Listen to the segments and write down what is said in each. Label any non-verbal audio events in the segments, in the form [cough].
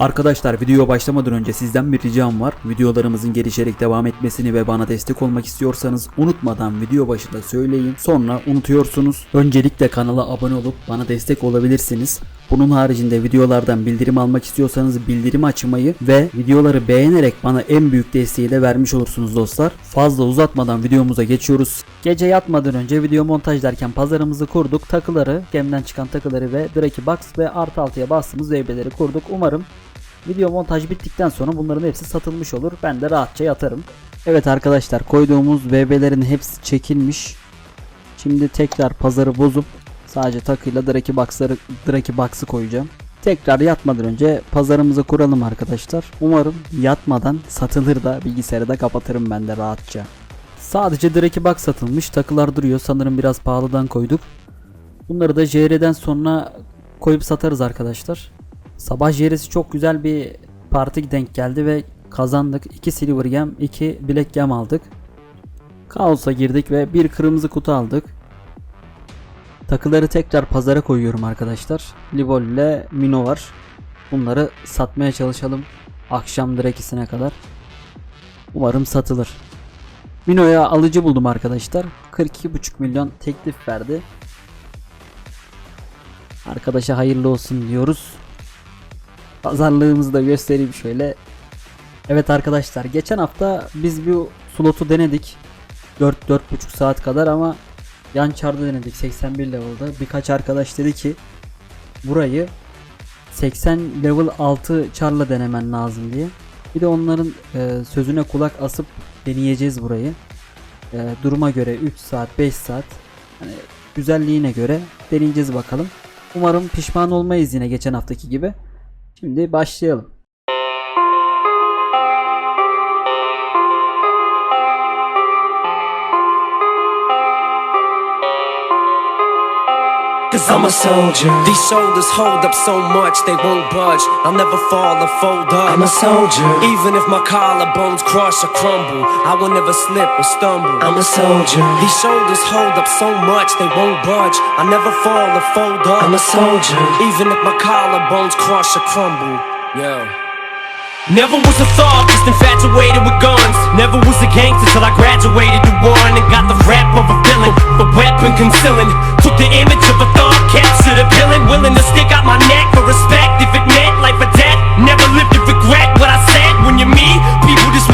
Arkadaşlar videoya başlamadan önce sizden bir ricam var. Videolarımızın gelişerek devam etmesini ve bana destek olmak istiyorsanız unutmadan video başında söyleyin. Sonra unutuyorsunuz. Öncelikle kanala abone olup bana destek olabilirsiniz. Bunun haricinde videolardan bildirim almak istiyorsanız bildirim açmayı ve videoları beğenerek bana en büyük desteği de vermiş olursunuz dostlar. Fazla uzatmadan videomuza geçiyoruz. Gece yatmadan önce video montajlarken pazarımızı kurduk. Takıları, gemden çıkan takıları ve Draki Box ve artı altıya bastığımız VB'leri kurduk. Umarım Video montaj bittikten sonra bunların hepsi satılmış olur. Ben de rahatça yatarım. Evet arkadaşlar koyduğumuz VB'lerin hepsi çekilmiş. Şimdi tekrar pazarı bozup sadece takıyla Draki Box'ları Draki Box'ı koyacağım. Tekrar yatmadan önce pazarımızı kuralım arkadaşlar. Umarım yatmadan satılır da bilgisayarı da kapatırım ben de rahatça. Sadece Draki Box satılmış. Takılar duruyor. Sanırım biraz pahalıdan koyduk. Bunları da JR'den sonra koyup satarız arkadaşlar. Sabah JR'si çok güzel bir parti denk geldi ve kazandık. 2 Silver Gem, 2 Black Gem aldık. Kaos'a girdik ve bir kırmızı kutu aldık. Takıları tekrar pazara koyuyorum arkadaşlar. Livol ile Mino var. Bunları satmaya çalışalım. Akşam ikisine kadar. Umarım satılır. Mino'ya alıcı buldum arkadaşlar. 42,5 milyon teklif verdi. Arkadaşa hayırlı olsun diyoruz. Pazarlığımızı da göstereyim şöyle. Evet arkadaşlar geçen hafta biz bu slotu denedik. 4-4,5 saat kadar ama yan çarda denedik 81 level'da. Birkaç arkadaş dedi ki burayı 80 level 6 çarla denemen lazım diye. Bir de onların e, sözüne kulak asıp deneyeceğiz burayı. E, duruma göre 3 saat 5 saat hani güzelliğine göre deneyeceğiz bakalım. Umarım pişman olmayız yine geçen haftaki gibi. Şimdi başlayalım. Cause I'm a soldier. These shoulders hold up so much they won't budge. I'll never fall or fold up. I'm a soldier. Even if my collarbones crush or crumble, I will never slip or stumble. I'm a soldier. These shoulders hold up so much they won't budge. I'll never fall or fold up. I'm a soldier. Even if my collarbones crush or crumble. Yeah. Never was a thug, just infatuated with guns. Never was a gangster till I graduated to one and got the rap of a villain. The weapon concealing. Took the image of a thug, captured a villain. Willing to stick out my neck for respect if it meant life or death. Never lived to regret what I said when you're me. People just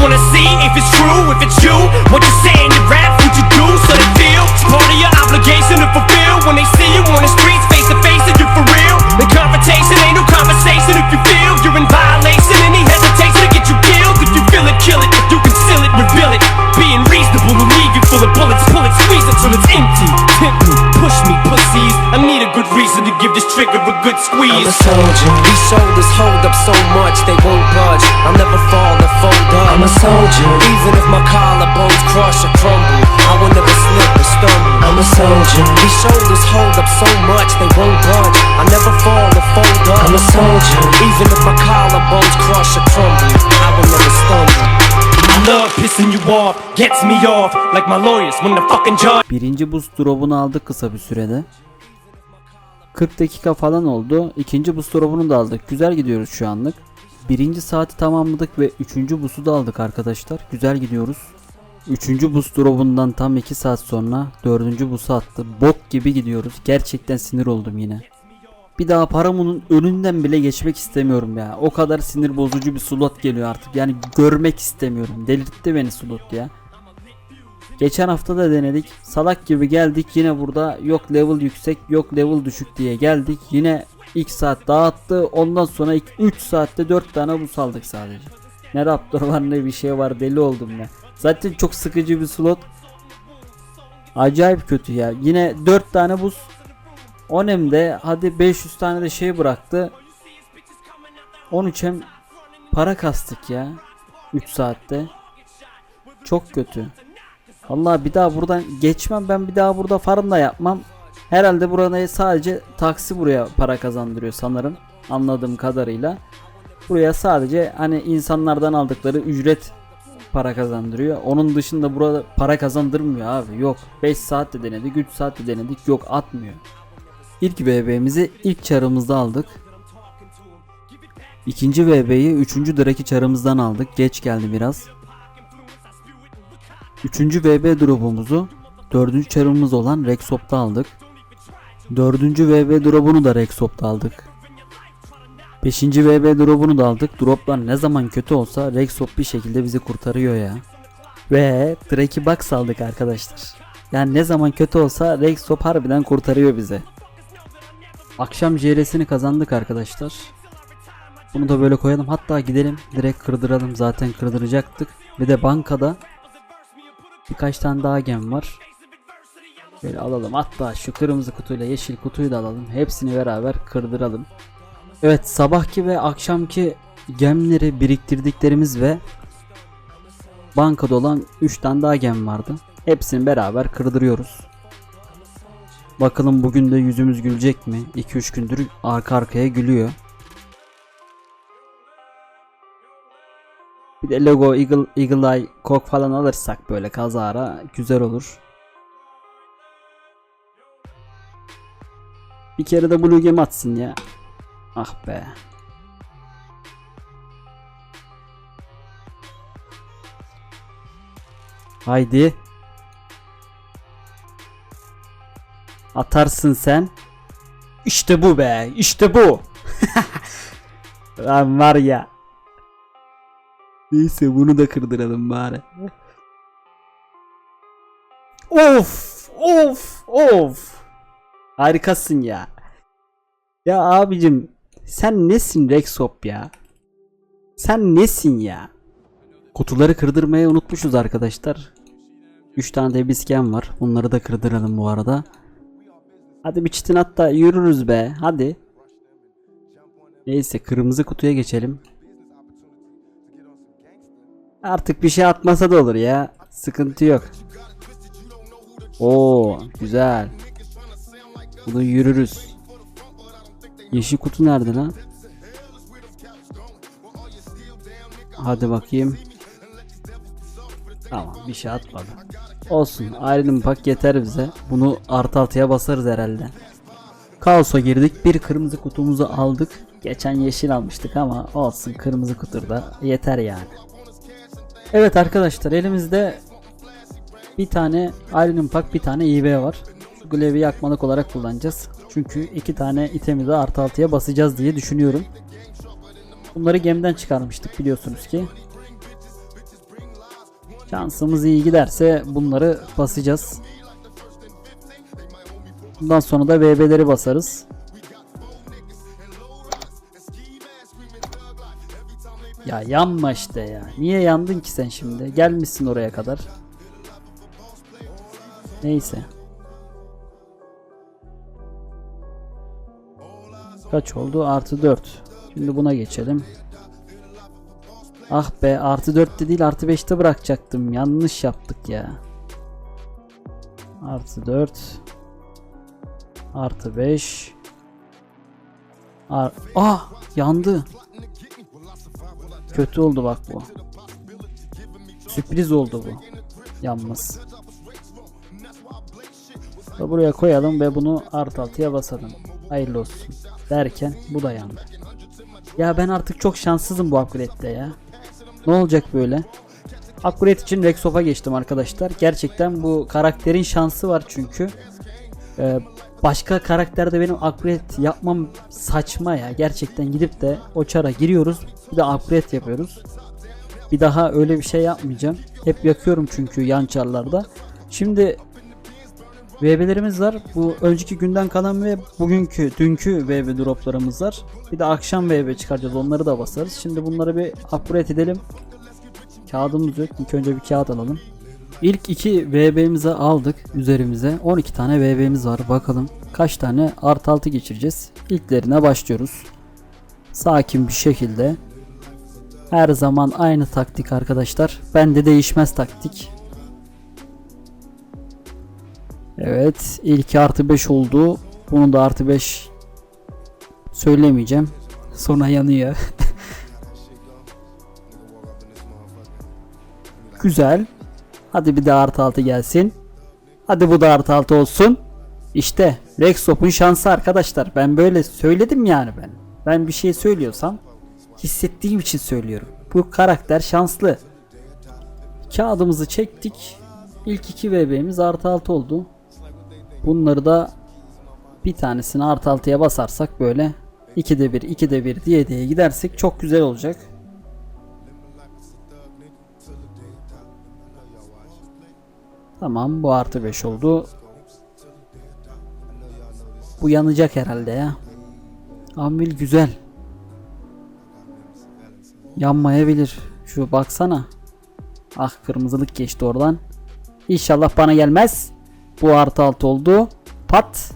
good squeeze. I'm a soldier. These shoulders hold up so much they won't budge. I'll never fall or fold up. I'm a soldier. Even if my collarbones crush or crumble, I will never slip or stumble. I'm a soldier. These shoulders hold up so much they won't budge. I'll never fall or fold up. I'm a soldier. Even if my collarbones crush or crumble, I will never stumble. I love pissing you off, gets me off like my lawyers when the fucking judge. Birinci boost drop'unu aldık kısa bir sürede. 40 dakika falan oldu. İkinci drop'unu da aldık. Güzel gidiyoruz şu anlık. Birinci saati tamamladık ve üçüncü boost'u da aldık arkadaşlar. Güzel gidiyoruz. Üçüncü boost drop'undan tam 2 saat sonra dördüncü boost'u attı. Bok gibi gidiyoruz. Gerçekten sinir oldum yine. Bir daha paramının önünden bile geçmek istemiyorum ya. O kadar sinir bozucu bir slot geliyor artık. Yani görmek istemiyorum. Delirtti beni slot ya. Geçen hafta da denedik. Salak gibi geldik yine burada yok level yüksek yok level düşük diye geldik. Yine ilk saat dağıttı. Ondan sonra 3 saatte 4 tane bus aldık sadece. Ne Raptor var ne bir şey var deli oldum ya. Zaten çok sıkıcı bir slot. Acayip kötü ya. Yine 4 tane buz. Onem'de hadi 500 tane de şey bıraktı. 13 hem para kastık ya. 3 saatte. Çok kötü. Allah bir daha buradan geçmem ben bir daha burada farm da yapmam. Herhalde burada sadece taksi buraya para kazandırıyor sanırım. Anladığım kadarıyla. Buraya sadece hani insanlardan aldıkları ücret para kazandırıyor. Onun dışında burada para kazandırmıyor abi. Yok 5 saat de denedik 3 saat de denedik yok atmıyor. İlk BB'mizi ilk çarımızda aldık. İkinci VB'yi 3. Draki çarımızdan aldık. Geç geldi biraz. Üçüncü VB drop'umuzu dördüncü çarımız olan Rexop'ta aldık. Dördüncü VB drop'unu da Rexop'ta aldık. Beşinci VB drop'unu da aldık. Drop'lar ne zaman kötü olsa Rexop bir şekilde bizi kurtarıyor ya. Ve Draki Box aldık arkadaşlar. Yani ne zaman kötü olsa Rexop harbiden kurtarıyor bizi. Akşam JR'sini kazandık arkadaşlar. Bunu da böyle koyalım. Hatta gidelim direkt kırdıralım. Zaten kırdıracaktık. Bir de bankada birkaç tane daha gem var. Böyle alalım. Hatta şu kırmızı kutuyla yeşil kutuyu da alalım. Hepsini beraber kırdıralım. Evet sabahki ve akşamki gemleri biriktirdiklerimiz ve bankada olan 3 tane daha gem vardı. Hepsini beraber kırdırıyoruz. Bakalım bugün de yüzümüz gülecek mi? 2-3 gündür arka arkaya gülüyor. Bir de logo Eagle, Eagle Eye kok falan alırsak böyle kazara güzel olur. Bir kere de Blue Gem atsın ya. Ah be. Haydi. Atarsın sen. İşte bu be. İşte bu. [laughs] Lan var ya. Neyse bunu da kırdıralım bari. Of of of. Harikasın ya. Ya abicim sen nesin Rexop ya? Sen nesin ya? Kutuları kırdırmayı unutmuşuz arkadaşlar. 3 tane de bisken var. Bunları da kırdıralım bu arada. Hadi bir çitin hatta yürürüz be. Hadi. Neyse kırmızı kutuya geçelim. Artık bir şey atmasa da olur ya. Sıkıntı yok. Oo güzel. Bunu yürürüz. Yeşil kutu nerede lan? Hadi bakayım. Tamam bir şey atmadı. Olsun Iron Pack yeter bize. Bunu artı altıya basarız herhalde. Kaos'a girdik. Bir kırmızı kutumuzu aldık. Geçen yeşil almıştık ama olsun kırmızı kutuda yeter yani. Evet arkadaşlar elimizde bir tane Iron Pack bir tane IB var. Şu Glaive'i yakmalık olarak kullanacağız. Çünkü iki tane itemi de artı altıya basacağız diye düşünüyorum. Bunları gemiden çıkarmıştık biliyorsunuz ki. Şansımız iyi giderse bunları basacağız. Bundan sonra da VB'leri basarız. Ya yanma işte ya. Niye yandın ki sen şimdi? Gelmişsin oraya kadar. Neyse. Kaç oldu? Artı 4. Şimdi buna geçelim. Ah be artı 4'te değil artı 5'te bırakacaktım. Yanlış yaptık ya. Artı 4. Artı 5. Ar ah yandı. Kötü oldu bak bu. Sürpriz oldu bu. Da buraya koyalım ve bunu art altıya basalım. Hayırlı olsun. Derken bu da yandı. Ya ben artık çok şanssızım bu upgrade'de ya. Ne olacak böyle? Upgrade için Rexop'a geçtim arkadaşlar. Gerçekten bu karakterin şansı var çünkü. Ee, başka karakterde benim upgrade yapmam saçma ya. Gerçekten gidip de o çara giriyoruz. Bir de upgrade yapıyoruz. Bir daha öyle bir şey yapmayacağım. Hep yakıyorum çünkü yan çarlarda. Şimdi VB'lerimiz var. Bu önceki günden kalan ve bugünkü, dünkü VB droplarımız var. Bir de akşam VB çıkaracağız. Onları da basarız. Şimdi bunları bir upgrade edelim. Kağıdımız yok. İlk önce bir kağıt alalım. İlk iki VB'mizi aldık üzerimize. 12 tane VB'miz var. Bakalım kaç tane art altı geçireceğiz. İlklerine başlıyoruz. Sakin bir şekilde. Her zaman aynı taktik arkadaşlar. Bende değişmez taktik. Evet ilk artı 5 oldu. Bunun da artı 5 söylemeyeceğim. Sonra yanıyor. [laughs] Güzel. Hadi bir de artı 6 gelsin. Hadi bu da artı 6 olsun. İşte Rexop'un şansı arkadaşlar. Ben böyle söyledim yani ben. Ben bir şey söylüyorsam hissettiğim için söylüyorum. Bu karakter şanslı. Kağıdımızı çektik. İlk iki VB'miz artı 6 oldu. Bunları da bir tanesini artı 6'ya basarsak böyle 2'de 1 2'de 1 diye diye gidersek çok güzel olacak. Tamam bu artı 5 oldu. Bu yanacak herhalde ya. Ambil güzel. Yanmayabilir. Şu baksana. Ah kırmızılık geçti oradan. İnşallah bana gelmez. Bu artı 6 oldu. Pat.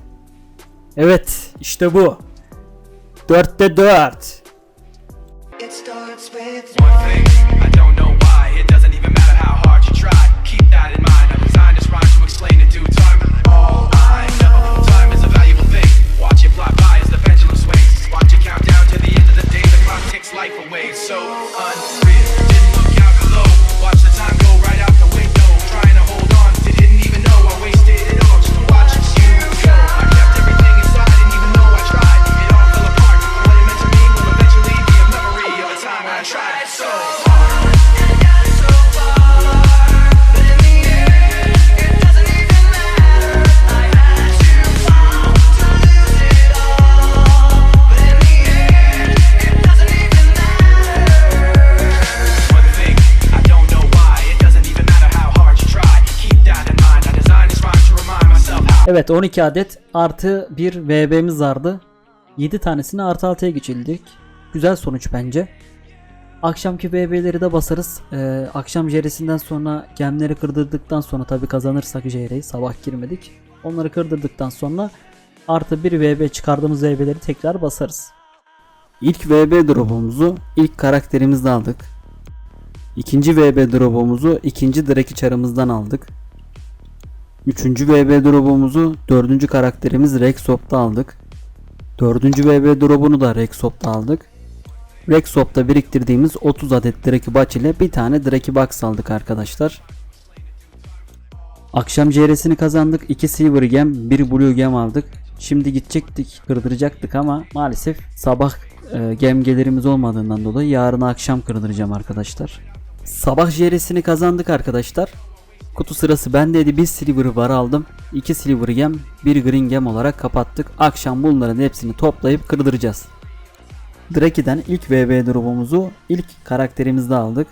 Evet işte bu. 4'te 4. Evet 12 adet artı bir VB'miz vardı. 7 tanesini artı 6'ya geçildik. Güzel sonuç bence. Akşamki VB'leri de basarız. Ee, akşam JR'sinden sonra gemleri kırdırdıktan sonra tabi kazanırsak JR'yi sabah girmedik. Onları kırdırdıktan sonra artı bir VB çıkardığımız VB'leri tekrar basarız. İlk VB drop'umuzu ilk karakterimizde aldık. İkinci VB drop'umuzu ikinci Drake çarımızdan aldık. Üçüncü VB drop'umuzu dördüncü karakterimiz Rexop'ta aldık. Dördüncü VB drop'unu da Rexop'ta aldık. Rexop'ta biriktirdiğimiz 30 adet Draki Box ile bir tane Draki Box aldık arkadaşlar. Akşam CR'sini kazandık. 2 Silver Gem, 1 Blue Gem aldık. Şimdi gidecektik, kırdıracaktık ama maalesef sabah e, gem gelirimiz olmadığından dolayı yarın akşam kırdıracağım arkadaşlar. Sabah JR'sini kazandık arkadaşlar. Kutu sırası bendeydi. Bir silver var aldım. 2 silver gem, 1 green gem olarak kapattık. Akşam bunların hepsini toplayıp kırdıracağız. Draki'den ilk VB drop'umuzu ilk karakterimizde aldık.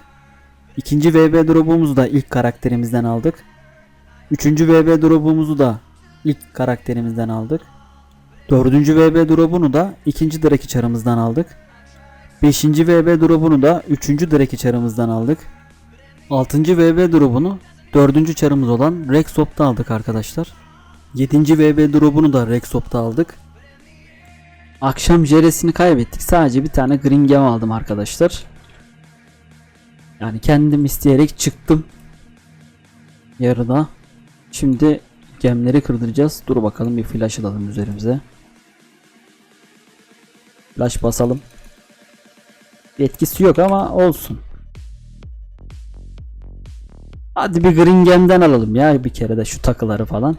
İkinci VB drop'umuzu da ilk karakterimizden aldık. Üçüncü VB drop'umuzu da ilk karakterimizden aldık. Dördüncü VB drop'unu da ikinci Draki çarımızdan aldık. Beşinci VB drop'unu da üçüncü Draki çarımızdan aldık. 6. VB drop'unu 4. çarımız olan Rexop'ta aldık arkadaşlar. 7. VB drop'unu da Rexop'ta aldık. Akşam JR'sini kaybettik. Sadece bir tane Green Gem aldım arkadaşlar. Yani kendim isteyerek çıktım. Yarıda. Şimdi gemleri kırdıracağız. Dur bakalım bir flash alalım üzerimize. Flash basalım. Etkisi yok ama olsun. Hadi bir Green Gem'den alalım ya bir kere de şu takıları falan.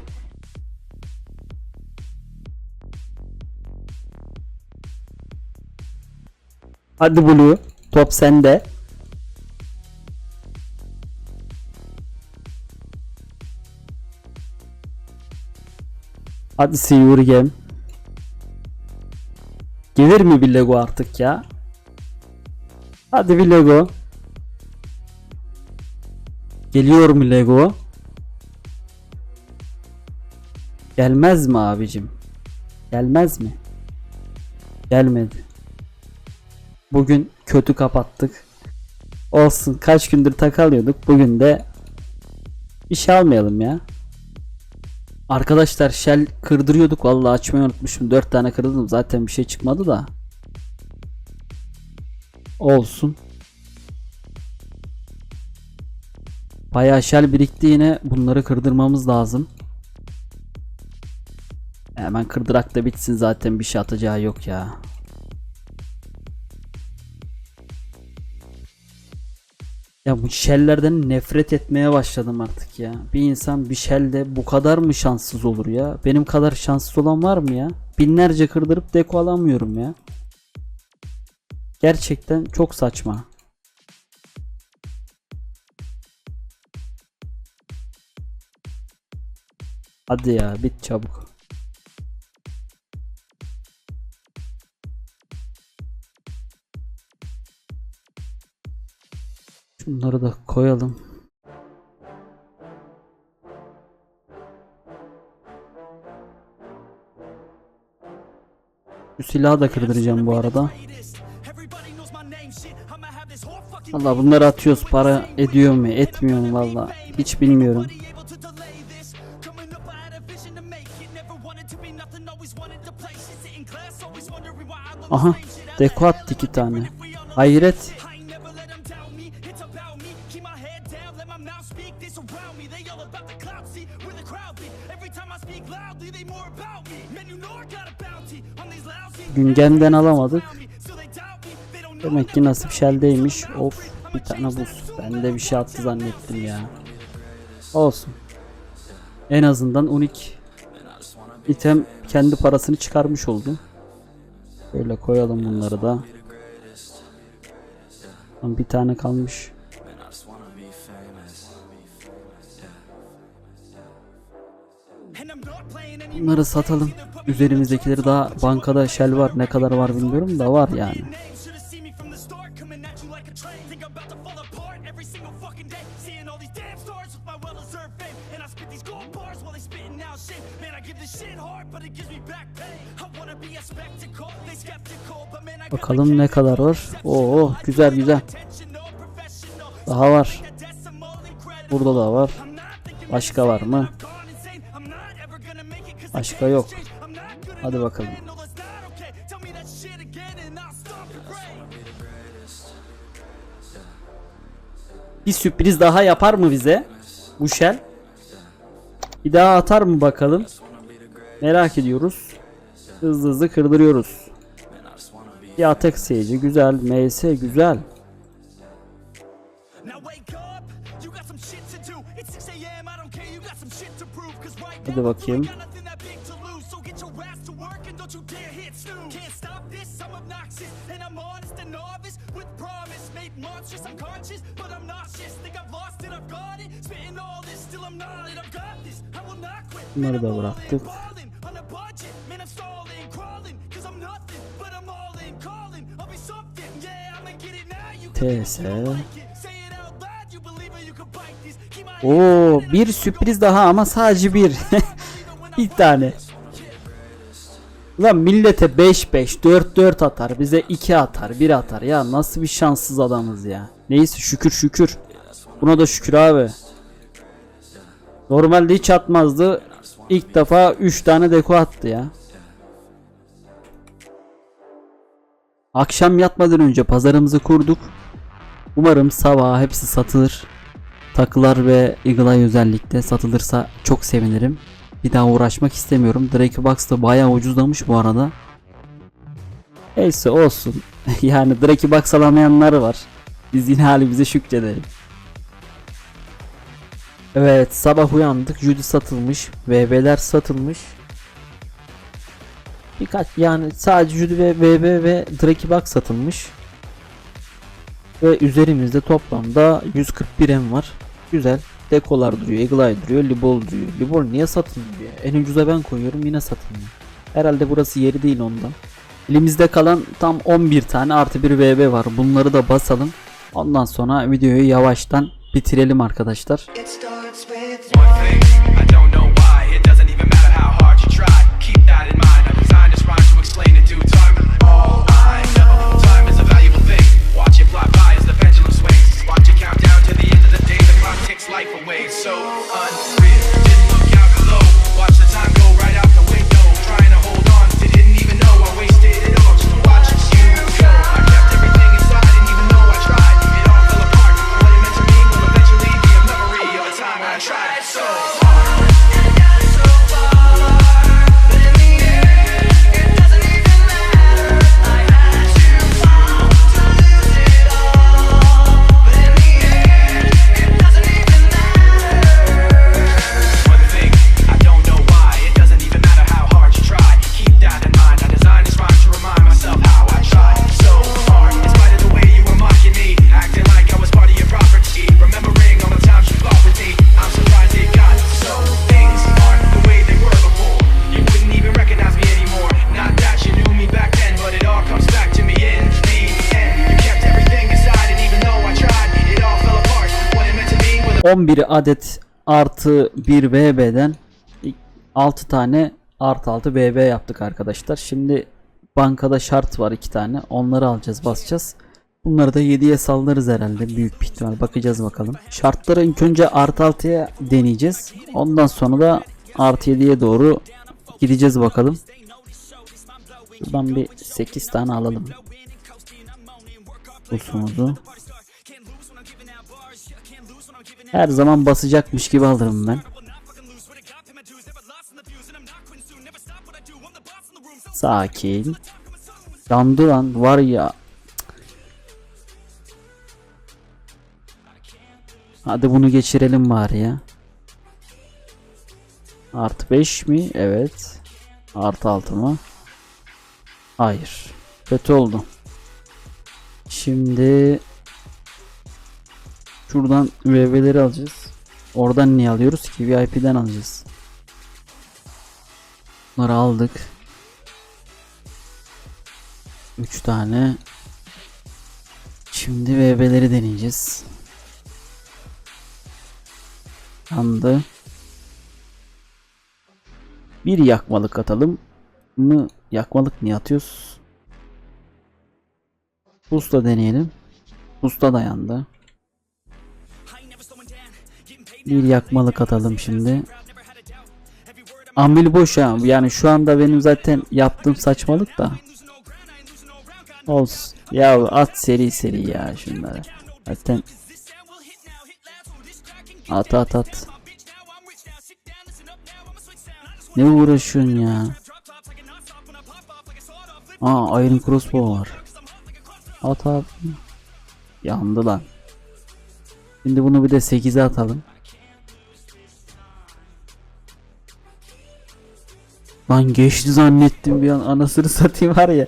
Hadi Blue. Top sende. Hadi Silver Gem. Gelir mi bir Lego artık ya? Hadi bir Lego. Geliyor mu Lego? Gelmez mi abicim? Gelmez mi? Gelmedi. Bugün kötü kapattık. Olsun kaç gündür takalıyorduk. Bugün de iş almayalım ya. Arkadaşlar shell kırdırıyorduk. Vallahi açmayı unutmuşum. 4 tane kırdım. Zaten bir şey çıkmadı da. Olsun. Bayağı shell birikti yine. Bunları kırdırmamız lazım. Hemen kırdırak da bitsin zaten bir şey atacağı yok ya. Ya bu shell'lerden nefret etmeye başladım artık ya. Bir insan bir shell'de bu kadar mı şanssız olur ya? Benim kadar şanssız olan var mı ya? Binlerce kırdırıp deko alamıyorum ya. Gerçekten çok saçma. Hadi ya bit çabuk. Şunları da koyalım. Şu silahı da kırdıracağım bu arada. Allah bunları atıyoruz para ediyor mu etmiyor mu valla hiç bilmiyorum. Aha deko attı iki tane. Hayret. Güngenden alamadık. Demek ki nasip şeldeymiş. Of bir tane buz. Ben de bir şey attı zannettim ya. Olsun. En azından unik item kendi parasını çıkarmış oldu. Böyle koyalım bunları da. Bir tane kalmış. Bunları satalım. Üzerimizdekileri daha bankada shell var. Ne kadar var bilmiyorum da var yani. Bakalım ne kadar var. Oo güzel güzel. Daha var. Burada da var. Başka var mı? Başka yok. Hadi bakalım. Bir sürpriz daha yapar mı bize? Bu shell. Bir daha atar mı bakalım? Merak ediyoruz. Hızlı hızlı kırdırıyoruz. Bir atak seyirci güzel. MS güzel. Hadi bakayım. Bunları da bıraktık. TS. Oo bir sürpriz daha ama sadece bir. [laughs] bir tane. Ulan millete 5-5, 4-4 atar, bize 2 atar, 1 atar. Ya nasıl bir şanssız adamız ya. Neyse şükür şükür. Buna da şükür abi. Normalde hiç atmazdı. İlk defa 3 tane deko attı ya. Akşam yatmadan önce pazarımızı kurduk. Umarım sabah hepsi satılır. Takılar ve Eagle Eye özellikle satılırsa çok sevinirim. Bir daha uğraşmak istemiyorum. Drake Box da bayağı ucuzlamış bu arada. Neyse olsun. [laughs] yani Drake Box alamayanlar var. Biz yine halimize şükredelim. Evet sabah uyandık. Judy satılmış. VB'ler satılmış. Birkaç yani sadece Judy ve VB ve Drake Box satılmış. Ve üzerimizde toplamda 141 M var. Güzel. Dekolar duruyor, Eagle Eye duruyor, Libol duruyor. Libol niye satılmıyor? En ucuza ben koyuyorum yine satılmıyor. Herhalde burası yeri değil ondan. Elimizde kalan tam 11 tane artı bir VB var. Bunları da basalım. Ondan sonra videoyu yavaştan bitirelim arkadaşlar. It 11 adet artı 1 VB'den 6 tane artı 6 VB yaptık arkadaşlar. Şimdi bankada şart var 2 tane. Onları alacağız basacağız. Bunları da 7'ye sallarız herhalde büyük bir ihtimal. Bakacağız bakalım. Şartları ilk önce artı 6'ya deneyeceğiz. Ondan sonra da artı 7'ye doğru gideceğiz bakalım. Şuradan bir 8 tane alalım. Usumuzu. Her zaman basacakmış gibi alırım ben. Sakin. Yandı lan var ya. Hadi bunu geçirelim bari ya. Artı 5 mi? Evet. Artı 6 mı? Hayır. Kötü oldu. Şimdi şuradan UV'leri alacağız. Oradan niye alıyoruz ki? VIP'den alacağız. Bunları aldık. 3 tane. Şimdi VB'leri deneyeceğiz. Yandı. Bir yakmalık atalım mı? Yakmalık niye atıyoruz? Usta deneyelim. Usta da yandı. Bir yakmalık atalım şimdi. Ambil boş ha. Yani şu anda benim zaten yaptığım saçmalık da. Olsun. Ya at seri seri ya şunları. Zaten at at at. Ne uğraşıyorsun ya? Aa Iron Crossbow var. At abi. Yandı lan. Şimdi bunu bir de 8'e atalım. Lan geçti zannettim bir an anasını satayım var ya.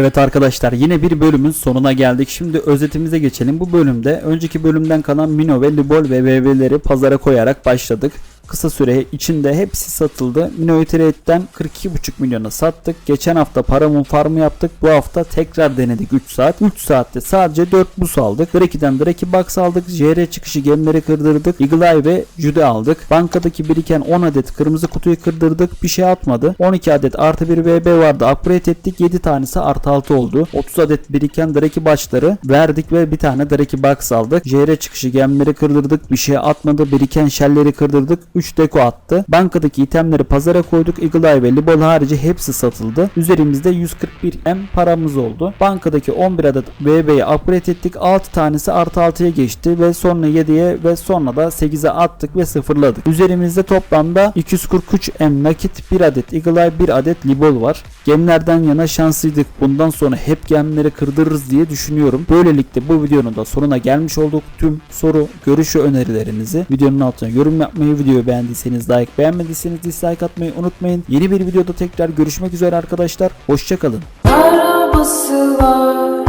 Evet arkadaşlar yine bir bölümün sonuna geldik. Şimdi özetimize geçelim. Bu bölümde önceki bölümden kalan Mino ve Libol ve VV'leri pazara koyarak başladık. Kısa süre içinde hepsi satıldı. Mino'yu trade'den 42,5 milyona sattık. Geçen hafta paramın farmı yaptık. Bu hafta tekrar denedik 3 saat. 3 saatte sadece 4 bus aldık. Draki'den Draki box aldık. JR çıkışı gemleri kırdırdık. Eagle Eye ve Jude aldık. Bankadaki biriken 10 adet kırmızı kutuyu kırdırdık. Bir şey atmadı. 12 adet artı 1 VB vardı. Upgrade ettik. 7 tanesi artı 6 oldu. 30 adet biriken Draki başları verdik ve bir tane Draki box aldık. JR çıkışı gemleri kırdırdık. Bir şey atmadı. Biriken shellleri kırdırdık. 3 deko attı. Bankadaki itemleri pazara koyduk. Eagle Eye ve Libol harici hepsi satıldı. Üzerimizde 141 M paramız oldu. Bankadaki 11 adet VB'yi upgrade ettik. 6 tanesi artı 6'ya geçti ve sonra 7'ye ve sonra da 8'e attık ve sıfırladık. Üzerimizde toplamda 243 M nakit 1 adet Eagle Eye 1 adet Libol var. Gemlerden yana şanslıydık. Bundan sonra hep gemleri kırdırırız diye düşünüyorum. Böylelikle bu videonun da sonuna gelmiş olduk. Tüm soru, görüş ve önerilerinizi videonun altına yorum yapmayı, videoyu beğendiyseniz like, beğenmediyseniz dislike atmayı unutmayın. Yeni bir videoda tekrar görüşmek üzere arkadaşlar. Hoşçakalın. Arabası var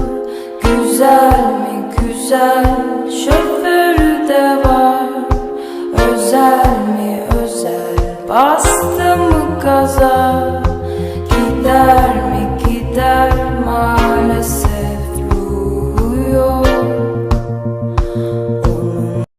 Güzel mi güzel Şoförü de var Özel mi özel Bastı mı gaza Gider